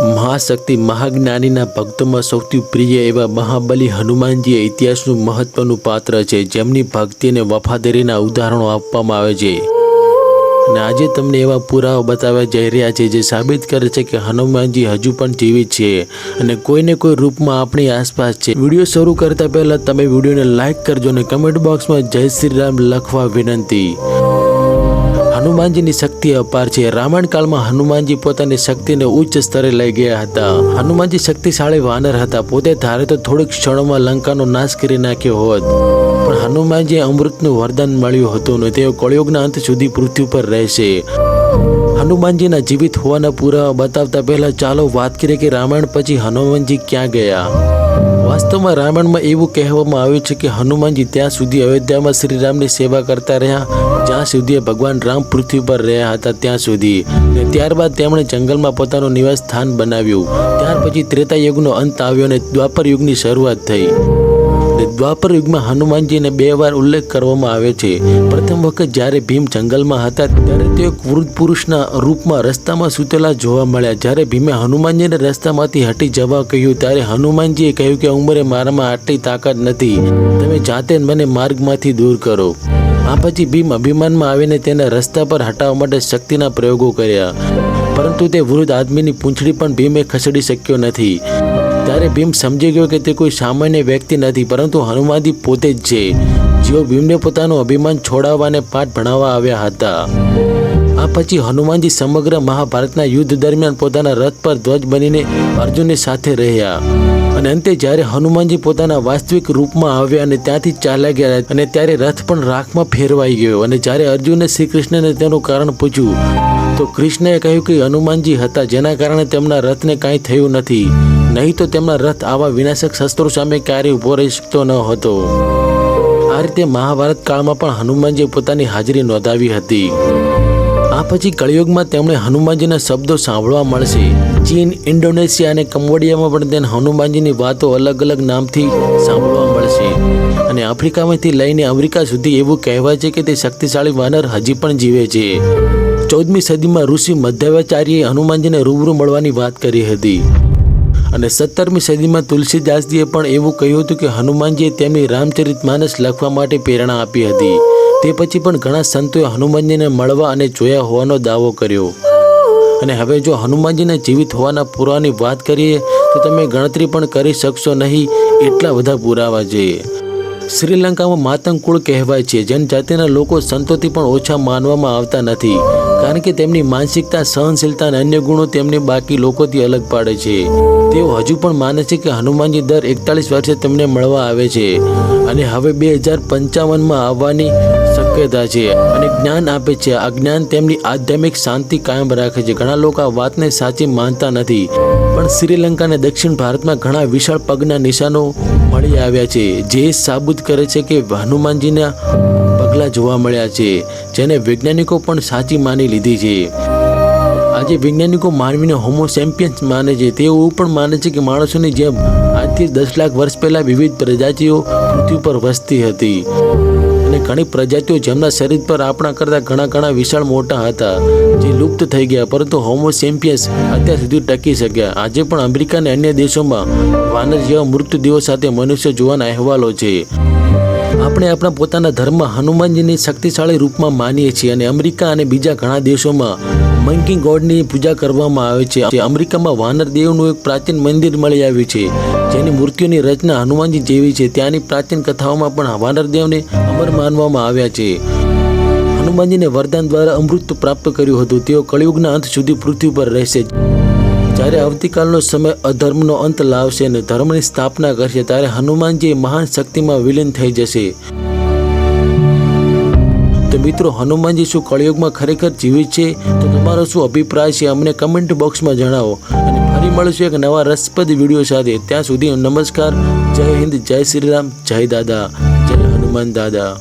મહાશક્તિ મહાજ્ઞાનીના ભક્તોમાં સૌથી પ્રિય એવા મહાબલી હનુમાનજી ઇતિહાસનું મહત્વનું પાત્ર છે. જેમની ભક્તિ અને વફાદારીના ઉદાહરણો આપવામાં આવે છે. અને આજે તમને એવા પુરાવા બતાવવા જઈ રહ્યા છે જે સાબિત કરે છે કે હનુમાનજી હજુ પણ જીવિત છે અને કોઈને કોઈ રૂપમાં આપણી આસપાસ છે. વીડિયો શરૂ કરતા પહેલા તમે વિડીયોને લાઇક કરજો અને કમેન્ટ બોક્સમાં જય શ્રી રામ લખવા વિનંતી. હનુમાનજીની શક્તિ અપાર છે. રામાયણ કાળમાં હનુમાનજી પોતાની શક્તિને ઉચ્ચ સ્તરે લઈ ગયા હતા. હનુમાનજી શક્તિશાળી વાનર હતા. પોતે ધારે તો થોડીક ક્ષણોમાં લંકાનો નાશ કરી નાખ્યો હોત. પણ હનુમાનજીએ અમૃતનું વરદાન મળ્યું હતું ને તેઓ કળિયુગના અંત સુધી પૃથ્વી પર રહેશે. હનુમાનજીના જીવિત હોવાના પુરાવા બતાવતા પહેલા ચાલો વાત કરીએ કે રામાયણ પછી હનુમાનજી ક્યાં ગયા? વાસ્તવમાં રામાયણમાં એવું કહેવામાં આવ્યું છે કે હનુમાનજી ત્યાં સુધી અયોધ્યામાં શ્રીરામની સેવા કરતા રહ્યા, જ્યાં સુધી ભગવાન રામ પૃથ્વી પર રહ્યા હતા ત્યાં સુધી. ને ત્યારબાદ તેમણે જંગલમાં પોતાનું નિવાસ સ્થાન બનાવ્યું. ત્યાર પછી ત્રેતા યુગનો અંત આવ્યો અને દ્વાપર યુગની શરૂઆત થઈ. દ્વાપર યુગમાં હનુમાનજીને બે વાર ઉલ્લેખ કરવામાં આવે છે. પ્રથમ વખત જ્યારે ભીમ જંગલમાં હતા, ત્યારે તેઓ એક વૃદ્ધ પુરુષના રૂપમાં રસ્તામાં સૂતેલા જોવા મળ્યા. જ્યારે ભીમે હનુમાનજીને રસ્તામાંથી હટી જવા કહ્યું, ત્યારે હનુમાનજીએ કહ્યું કે, ઉંમરે મારામાં આટલી તાકાત નથી. તમે જાતે મને માર્ગમાંથી દૂર કરો. આ પછી ભીમ અભિમાનમાં આવીને તેને રસ્તા પર હટાવવા માટે શક્તિના પ્રયોગો કર્યા. પરંતુ તે વૃદ્ધ આદમીની પૂંછડી પણ ભીમે ખસેડી શક્યો નથી. ત્યારે ભીમ સમજી ગયો કે તે કોઈ સામાન્ય વ્યક્તિ નથી, પરંતુ હનુમાનજી પોતે જ છે. જેઓ ભીમને પોતાનું અભિમાન છોડાવવાને પાઠ ભણાવવા આવ્યા હતા. આ પછી હનુમાનજી સમગ્ર મહાભારતના યુદ્ધ દરમિયાન પોતાના રથ પર ધ્વજ બનીને અર્જુનની સાથે રહ્યા. અને અંતે જ્યારે હનુમાનજી પોતાના વાસ્તવિક રૂપમાં આવ્યા અને ત્યાંથી ચાલ્યા ગયા અને ત્યારે રથ પણ રાખમાં ફેરવાઈ ગયો અને જ્યારે અર્જુને શ્રી કૃષ્ણને તેનું કારણ પૂછ્યું, તો કૃષ્ણએ કહ્યું કે હનુમાનજી હતા, જેના કારણે તેમના રથને કાંઈ થયું નથી. નહીં તો તેમના રથ આવા વિનાશક શસ્ત્રો સામે ક્યારેય ઊભો રહી શકતો ન હતો. આ રીતે મહાભારત કાળમાં પણ હનુમાનજીએ પોતાની હાજરી નોંધાવી હતી. આ પછી કળિયુગમાં તેમણે હનુમાનજીના શબ્દો સાંભળવા મળશે. ચીન, ઇન્ડોનેશિયા અને કંબોડિયામાં પણ તેને હનુમાનજીની વાતો અલગ અલગ નામથી સાંભળવા મળશે. અને આફ્રિકામાંથી લઈને અમેરિકા સુધી એવું કહેવાય છે કે તે શક્તિશાળી વાનર હજી પણ જીવે છે. ચૌદમી સદીમાં ઋષિ મધ્યવાચાર્યએ હનુમાનજીને રૂબરૂ મળવાની વાત કરી હતી. અને સત્તરમી સદીમાં તુલસીદાસજીએ પણ એવું કહ્યું હતું કે હનુમાનજીએ તેમની રામચરિત માનસ લખવા માટે પ્રેરણા આપી હતી. તે પછી પણ ઘણા સંતોએ હનુમાનજીને મળવા અને જોયા હોવાનો દાવો કર્યો. અને હવે જો હનુમાનજીના જીવિત હોવાના પુરાવાની વાત કરીએ, તો તમે ગણતરી પણ કરી શકશો નહીં, એટલા બધા પુરાવા છે. શ્રીલંકામાં માતંકુળ કહેવાય છે. જનજાતિના લોકો સંતોથી પણ ઓછા માનવામાં આવતા નથી, કારણ કે તેમની માનસિકતા, સહનશીલતા અને અન્ય ગુણો તેમને બાકી લોકોથી અલગ પાડે છે. તેઓ હજુ પણ માને છે કે હનુમાનજી દર એકતાલીસ વર્ષે તેમને મળવા આવે છે અને હવે બે હજાર પંચાવનમાં આવવાની શક્યતા છે અને જ્ઞાન આપે છે. આ જ્ઞાન તેમની આધ્યાત્મિક શાંતિ કાયમ રાખે છે. ઘણા લોકો આ વાતને સાચી માનતા નથી, પણ શ્રીલંકા અને દક્ષિણ ભારતમાં ઘણા વિશાળ પગના નિશાનો મળી આવ્યા છે. જે સાબિત કરે છે કે હનુમાનજીના પગલાં જોવા મળ્યા છે, જેને વૈજ્ઞાનિકો પણ સાચી માની લીધી છે. આજે વૈજ્ઞાનિકો માનવીને હોમોસેમ્પિયન્સ માને છે. તેઓ એવું પણ માને છે કે માણસોની જેમ આજથી દસ લાખ વર્ષ પહેલાં વિવિધ પ્રજાતિઓ પૃથ્વી પર વસતી હતી. અને ઘણી પ્રજાતિઓ જેમના શરીર પર આપણા કરતાં ઘણા ઘણા વિશાળ મોટા હતા, જે લુપ્ત થઈ ગયા, પરંતુ હોમોસેમ્પિયન્સ અત્યાર સુધી ટકી શક્યા. આજે પણ અમેરિકા અને અન્ય દેશોમાં વાનર જેવા મૃતદેહો સાથે મનુષ્ય જોવાના અહેવાલો છે. આપણે આપણા પોતાના ધર્મ હનુમાનજીની શક્તિશાળી રૂપમાં માનીએ છીએ અને અમેરિકા અને બીજા ઘણા દેશોમાં મંકી ગોડની પૂજા કરવામાં આવે છે. અમેરિકામાં વાનર દેવનું એક પ્રાચીન મંદિર મળી આવ્યું છે. જેની મૂર્તિઓની રચના હનુમાનજી જેવી છે. ત્યાંની પ્રાચીન કથાઓમાં પણ વાનર દેવને અમર માનવામાં આવ્યા છે. હનુમાનજીને વરદાન દ્વારા અમૃત પ્રાપ્ત કર્યું હતું. તેઓ કળિયુગના અંત સુધી પૃથ્વી પર રહેશે. જ્યારે આવતીકાલનો સમય અધર્મનો અંત લાવશે અને ધર્મની સ્થાપના કરશે ત્યારે હનુમાનજી મહાન શક્તિમાં વિલીન થઈ જશે. તો મિત્રો, હનુમાનજી શું કળિયુગમાં ખરેખર જીવિત છે? તો તમારો શું અભિપ્રાય છે? અમને કમેન્ટ બોક્સમાં જણાવો. અને ફરી મળીશું એક નવા રસપ્રદ વીડિયો સાથે. ત્યાં સુધી નમસ્કાર. જય હિન્દ, જય શ્રી રામ, જય દાદા, જય હનુમાન દાદા.